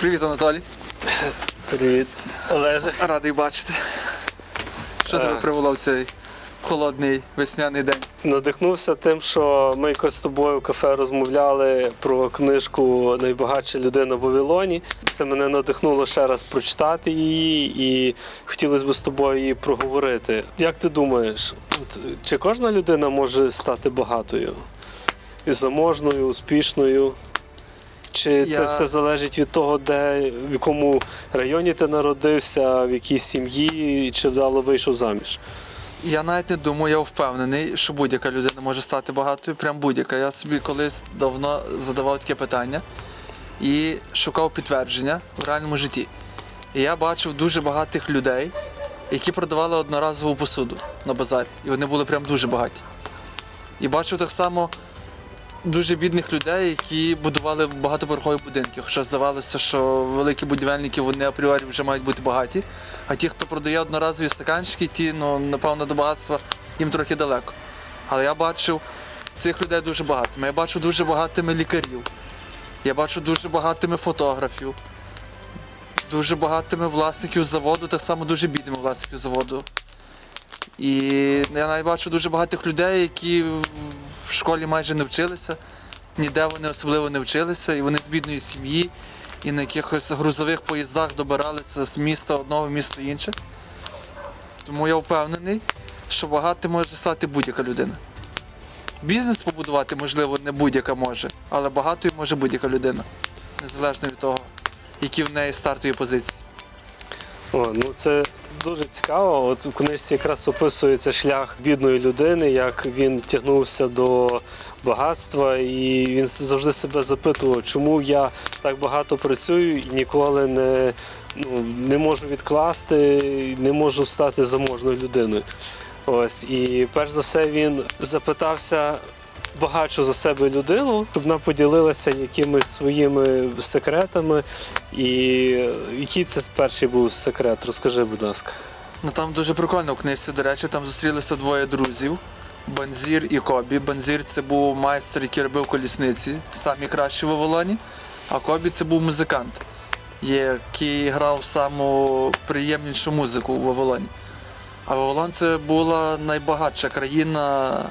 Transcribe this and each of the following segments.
Привіт, Анатолій. Привіт, Олеже. Радий бачити. Що тебе Е. привело в цей холодний весняний день? Надихнувся тим, що ми якось з тобою в кафе розмовляли про книжку Найбагатша людина в Вавилоні. Це мене надихнуло ще раз прочитати її, і хотілося б з тобою її проговорити. Як ти думаєш, чи кожна людина може стати багатою? І заможною, успішною? Чи це Я- все залежить від того, де в якому районі ти народився, в якій сім'ї, і чи вдало вийшов заміж? Я навіть не думаю, я впевнений, що будь-яка людина може стати багатою, прям будь-яка. Я собі колись давно задавав таке питання і шукав підтвердження в реальному житті. І я бачив дуже багатих людей, які продавали одноразову посуду на базарі. І вони були прям дуже багаті. І бачив так само дуже бідних людей, які будували багатоповерхові будинки. Хоча здавалося, що великі будівельники вони апріорі вже мають бути багаті. А ті, хто продає одноразові стаканчики, ті, ну, напевно, до багатства їм трохи далеко. Але я бачив цих людей дуже багатими. Я бачу дуже багатими лікарів. Я бачу дуже багатими фотографів, дуже багатими власників заводу, так само дуже бідними власників заводу. І я навіть бачу дуже багатих людей, які в- школі майже не вчилися, ніде вони особливо не вчилися, і вони з бідної сім'ї, і на якихось грузових поїздах добиралися з міста одного в місто інше. Тому я впевнений, що багатим може стати будь-яка людина. Бізнес побудувати, можливо, не будь-яка може, але багатою може будь-яка людина, незалежно від того, які в неї стартові позиції. О, ну це дуже цікаво. От в книжці якраз описується шлях бідної людини, як він тягнувся до багатства, і він завжди себе запитував, чому я так багато працюю і ніколи не, ну, не можу відкласти, не можу стати заможною людиною. Ось і перш за все він запитався багатшу за себе людину, щоб вона поділилася якимись своїми секретами. І який це перший був секрет? Розкажи, будь ласка. Ну там дуже прикольно в книжці, до речі, там зустрілися двоє друзів. Банзір і Кобі. Банзір це був майстер, який робив колісниці, самі кращі в Вавилоні. А Кобі це був музикант, який грав саму приємнішу музику у Вавилоні. А Вавилон це була найбагатша країна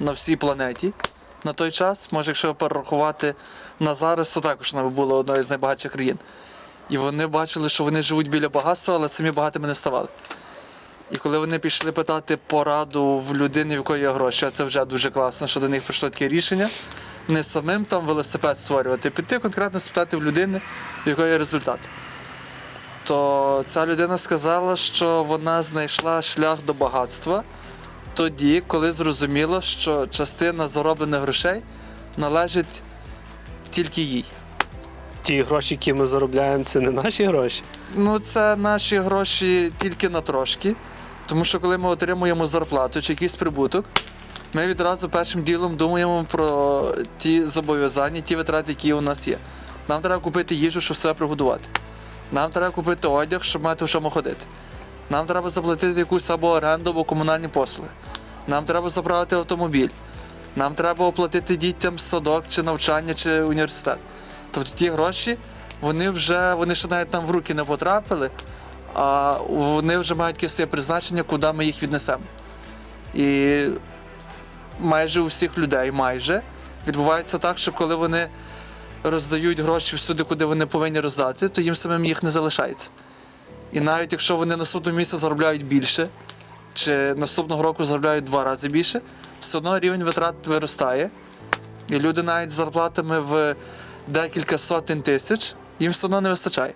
на всій планеті на той час. Може, якщо перерахувати на зараз, то також вона була одною з найбагатших країн. І вони бачили, що вони живуть біля багатства, але самі багатими не ставали. І коли вони пішли питати пораду в людини, в якої є гроші, а це вже дуже класно, що до них прийшло таке рішення, не самим там велосипед створювати, піти конкретно спитати в людини, в якої є результат. То ця людина сказала, що вона знайшла шлях до багатства тоді, коли зрозуміла, що частина зароблених грошей належить тільки їй. Ті гроші, які ми заробляємо, це не наші гроші. Ну, це наші гроші тільки на трошки. Тому що коли ми отримуємо зарплату чи якийсь прибуток, ми відразу першим ділом думаємо про ті зобов'язання, ті витрати, які у нас є. Нам треба купити їжу, щоб себе пригодувати. Нам треба купити одяг, щоб мати в чому ходити. Нам треба заплатити якусь або оренду, або комунальні послуги. Нам треба заправити автомобіль. Нам треба оплатити дітям садок, чи навчання, чи університет. Тобто ті гроші, вони вже вони ще навіть нам в руки не потрапили, а вони вже мають якесь призначення, куди ми їх віднесемо. І майже у всіх людей, майже відбувається так, що коли вони роздають гроші всюди, куди вони повинні роздати, то їм самим їх не залишається. І навіть якщо вони наступного місяця заробляють більше, чи наступного року заробляють два рази більше, все одно рівень витрат виростає. І люди навіть з зарплатами в декілька сотень тисяч їм все одно не вистачає.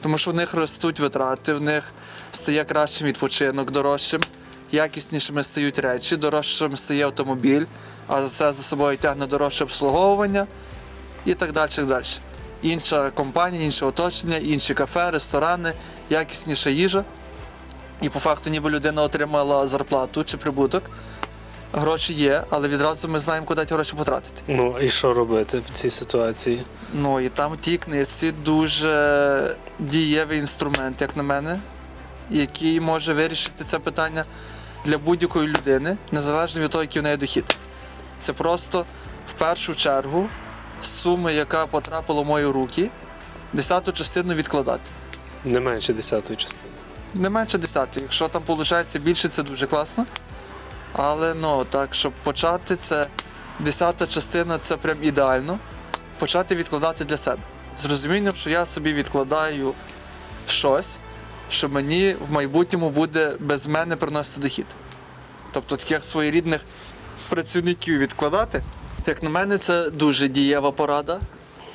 Тому що в них ростуть витрати, в них стає кращим відпочинок, дорожчим, якіснішими стають речі, дорожчим стає автомобіль, а це за собою тягне дорожче обслуговування і так далі. так далі. Інша компанія, інше оточення, інші кафе, ресторани, якісніша їжа. І по факту, ніби людина отримала зарплату чи прибуток. Гроші є, але відразу ми знаємо, куди ті гроші потратити. Ну і що робити в цій ситуації? Ну і там в тій книжці дуже дієвий інструмент, як на мене, який може вирішити це питання для будь-якої людини, незалежно від того, який в неї дохід. Це просто в першу чергу суми, яка потрапила в мої руки, десяту частину відкладати. Не менше десятої частини. Не менше десятої. Якщо там виходить більше, це дуже класно. Але ну так, щоб почати, це десята частина це прям ідеально. Почати відкладати для себе. З розумінням, що я собі відкладаю щось, що мені в майбутньому буде без мене приносити дохід. Тобто таких своєрідних працівників відкладати. Як на мене, це дуже дієва порада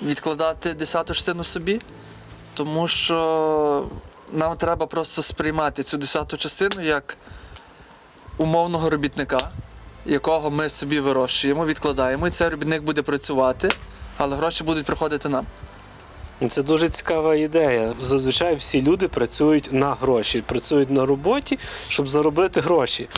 відкладати десяту частину собі, тому що нам треба просто сприймати цю десяту частину як умовного робітника, якого ми собі вирощуємо, відкладаємо, і цей робітник буде працювати, але гроші будуть приходити нам. Це дуже цікава ідея. Зазвичай всі люди працюють на гроші, працюють на роботі, щоб заробити гроші.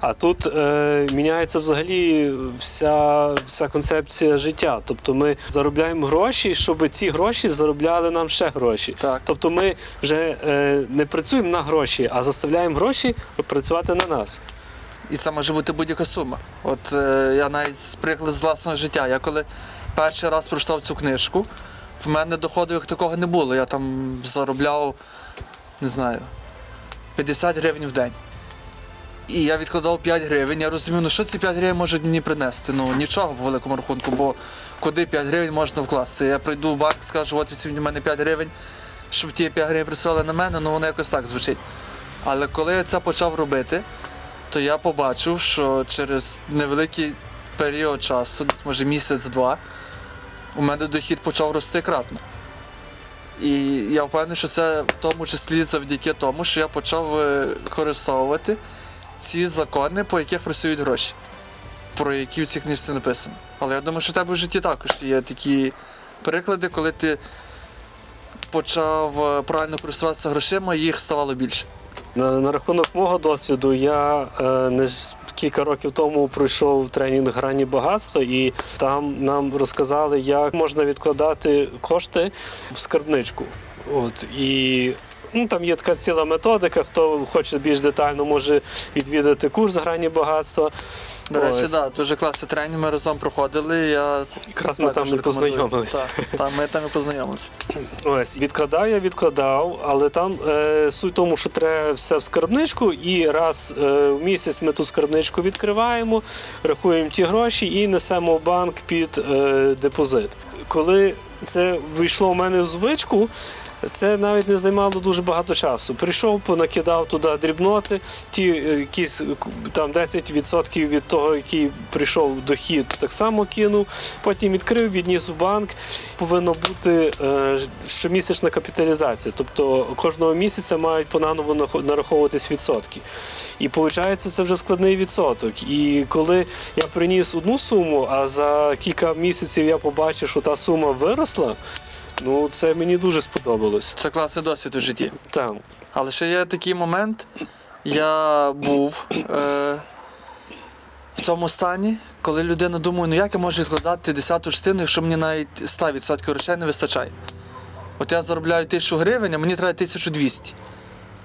А тут е, міняється взагалі вся, вся концепція життя. Тобто ми заробляємо гроші, щоб ці гроші заробляли нам ще гроші. Так. Тобто ми вже е, не працюємо на гроші, а заставляємо гроші працювати на нас. І це може бути будь-яка сума. От е, я навіть з приклад з власного життя. Я коли перший раз прочитав цю книжку, в мене доходу як такого не було. Я там заробляв, не знаю, 50 гривень в день. І я відкладав 5 гривень. Я розумів, ну що ці 5 гривень можуть мені принести? Ну нічого по великому рахунку, бо куди 5 гривень можна вкласти? Я прийду в банк, скажу, от у мене 5 гривень, щоб ті 5 гривень присилали на мене, ну воно якось так звучить. Але коли я це почав робити, то я побачив, що через невеликий період часу, може місяць-два, у мене дохід почав рости кратно. І я впевнений, що це в тому числі завдяки тому, що я почав використовувати ці закони, по яких працюють гроші, про які в цій книжці написано. Але я думаю, що в тебе в житті також є такі приклади, коли ти почав е, правильно користуватися грошима, їх ставало більше. На, на рахунок мого досвіду, я е, не кілька років тому пройшов тренінг грані багатства, і там нам розказали, як можна відкладати кошти в скарбничку. От і ну, там є така ціла методика. Хто хоче більш детально, може відвідати курс грані багатства. До речі, так, дуже класний тренінг ми разом проходили. Я Якраз ми там і познайомилися. Так, так, ми там і познайомилися. Ось відкладав я відкладав, але там е, суть в тому, що треба все в скарбничку, і раз е, в місяць ми ту скарбничку відкриваємо, рахуємо ті гроші і несемо в банк під е, депозит. Коли це вийшло в мене в звичку. Це навіть не займало дуже багато часу. Прийшов, понакидав туди дрібноти, ті е, якісь там 10% від того, який прийшов дохід, так само кинув. Потім відкрив, відніс у банк. Повинна бути е, щомісячна капіталізація. Тобто кожного місяця мають понаново нараховуватись відсотки. І виходить, це вже складний відсоток. І коли я приніс одну суму, а за кілька місяців я побачив, що та сума виросла. Ну, це мені дуже сподобалось. Це класний досвід у житті. Там. Але ще є такий момент. Я був е, в цьому стані, коли людина думає, ну як я можу відкладати 10 частину, якщо мені навіть 100% грошей не вистачає. От я заробляю 1000 гривень, а мені треба 1200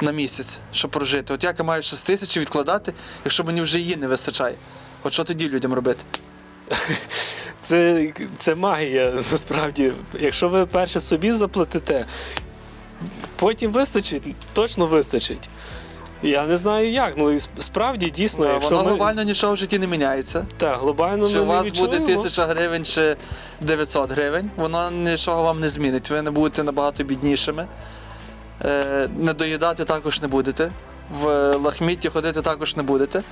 на місяць, щоб прожити. От як я маю 6 тисяч відкладати, якщо мені вже її не вистачає? От що тоді людям робити? Це, це магія, насправді. Якщо ви перше собі заплатите, потім вистачить, точно вистачить. Я не знаю як. Ну і справді дійсно, Ну, якщо Воно ми глобально нічого в житті не міняється. так, глобально Чи ми у не вас буде відчуємо. 1000 гривень чи 900 гривень, воно нічого вам не змінить. Ви не будете набагато біднішими. Е, не доїдати також не будете. В лахмітті ходити також не будете.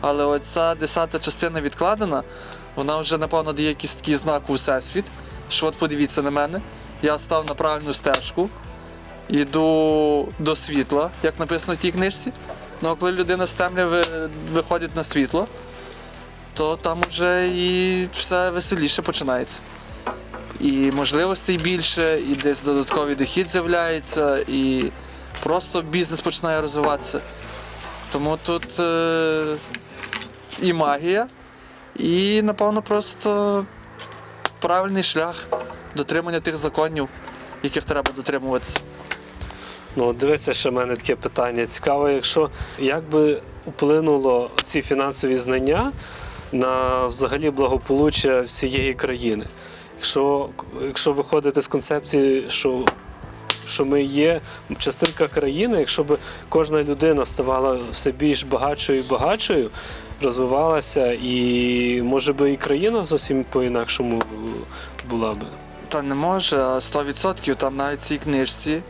Але оця десята частина відкладена, вона вже, напевно, дає якийсь такий знак у всесвіт, що от подивіться на мене, я став на правильну стежку, йду до світла, як написано в тій книжці. Ну а коли людина з темряви виходить на світло, то там вже і все веселіше починається. І можливостей більше, і десь додатковий дохід з'являється, і просто бізнес починає розвиватися. Тому тут е, і магія, і, напевно, просто правильний шлях дотримання тих законів, яких треба дотримуватися. Ну, дивися, ще в мене таке питання цікаве. Якщо як би вплинуло ці фінансові знання на взагалі благополуччя всієї країни? Якщо, якщо виходити з концепції, що що ми є частинка країни. Якщо б кожна людина ставала все більш багатшою і багатшою, розвивалася, і може би і країна зовсім по-інакшому була би. Та не може, а 100% там навіть в цій книжці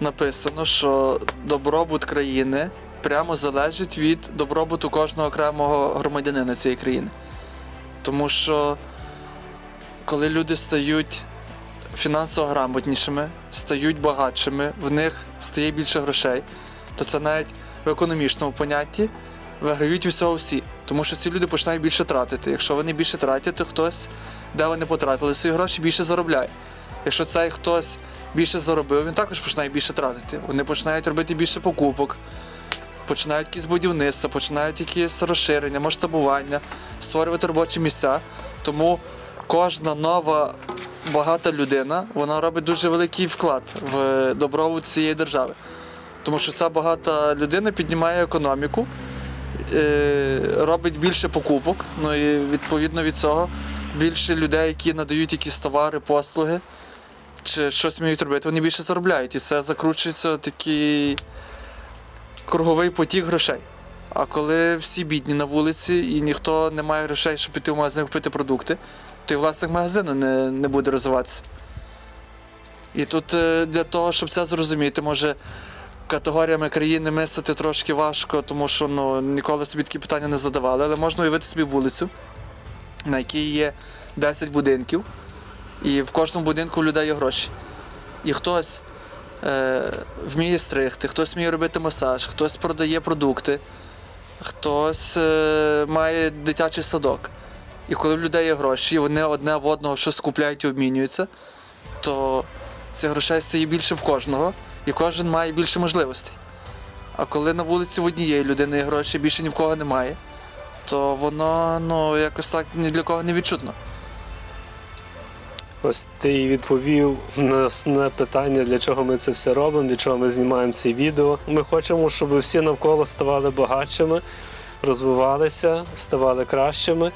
написано, що добробут країни прямо залежить від добробуту кожного окремого громадянина цієї країни. Тому що коли люди стають фінансово грамотнішими, стають багатшими, в них стає більше грошей, то це навіть в економічному понятті виграють від цього всі. Тому що ці люди починають більше тратити. Якщо вони більше тратять, то хтось, де вони потратили свої гроші, більше заробляє. Якщо цей хтось більше заробив, він також починає більше тратити. Вони починають робити більше покупок, починають якісь будівництва, починають якісь розширення, масштабування, створювати робочі місця. Тому кожна нова багата людина вона робить дуже великий вклад в добробут цієї держави. Тому що ця багата людина піднімає економіку, робить більше покупок. Ну і відповідно від цього більше людей, які надають якісь товари, послуги чи щось вміють робити, вони більше заробляють. І це закручується такий круговий потік грошей. А коли всі бідні на вулиці і ніхто не має грошей, щоб піти в магазин купити продукти, то і власник магазину не, не буде розвиватися. І тут е, для того, щоб це зрозуміти, може категоріями країни мислити трошки важко, тому що ну, ніколи собі такі питання не задавали, але можна уявити собі вулицю, на якій є 10 будинків, і в кожному будинку у людей є гроші. І хтось е, вміє стригти, хтось вміє робити масаж, хтось продає продукти, хтось е, має дитячий садок. І коли в людей є гроші, і вони одне в одного щось купляють і обмінюються, то цих грошей стає більше в кожного, і кожен має більше можливостей. А коли на вулиці в однієї людини є гроші, більше ні в кого немає, то воно ну, якось так ні для кого не відчутно. Ось ти відповів на основне питання, для чого ми це все робимо, для чого ми знімаємо це відео. Ми хочемо, щоб всі навколо ставали багатшими, розвивалися, ставали кращими,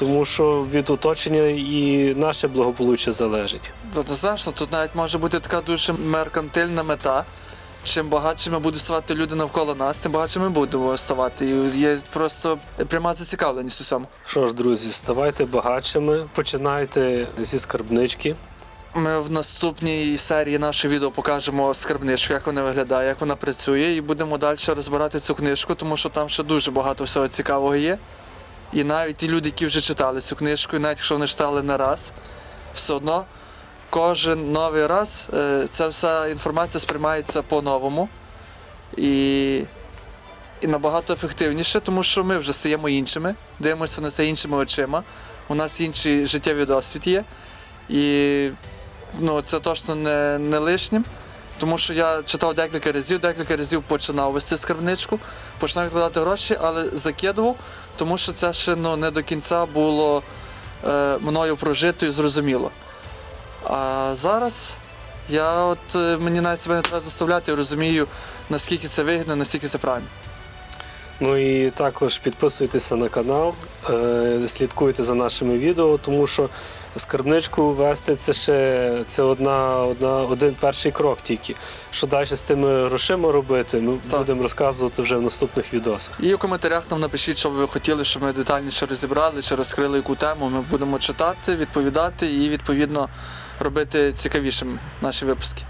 тому що від оточення і наше благополуччя залежить. Однозначно, тут навіть може бути така дуже меркантильна мета. Чим багатшими будуть ставати люди навколо нас, тим багатшими ми будемо ставати. І є просто пряма зацікавленість у цьому. Що ж, друзі, ставайте багатшими, починайте зі скарбнички. Ми в наступній серії нашого відео покажемо скарбничку, як вона виглядає, як вона працює, і будемо далі розбирати цю книжку, тому що там ще дуже багато всього цікавого є. І навіть ті люди, які вже читали цю книжку, і навіть якщо вони читали не раз, все одно кожен новий раз е, ця вся інформація сприймається по-новому і, і набагато ефективніше, тому що ми вже стаємо іншими, дивимося на це іншими очима. У нас інший життєвий досвід є. І ну, це точно не, не лишнім. Тому що я читав декілька разів, декілька разів починав вести скарбничку, починав відкладати гроші, але закидував, тому що це ще ну, не до кінця було е, мною прожито і зрозуміло. А зараз я от е, мені навіть себе не треба заставляти, я розумію, наскільки це вигідно, наскільки це правильно. Ну і також підписуйтеся на канал, е, слідкуйте за нашими відео, тому що скарбничку вести це ще це одна, одна, один перший крок тільки. Що далі з тими грошима робити, ми Так. будемо розказувати вже в наступних відосах. І у коментарях нам напишіть, що ви хотіли, щоб ми детальніше розібрали чи розкрили яку тему. Ми будемо читати, відповідати і відповідно робити цікавішими наші випуски.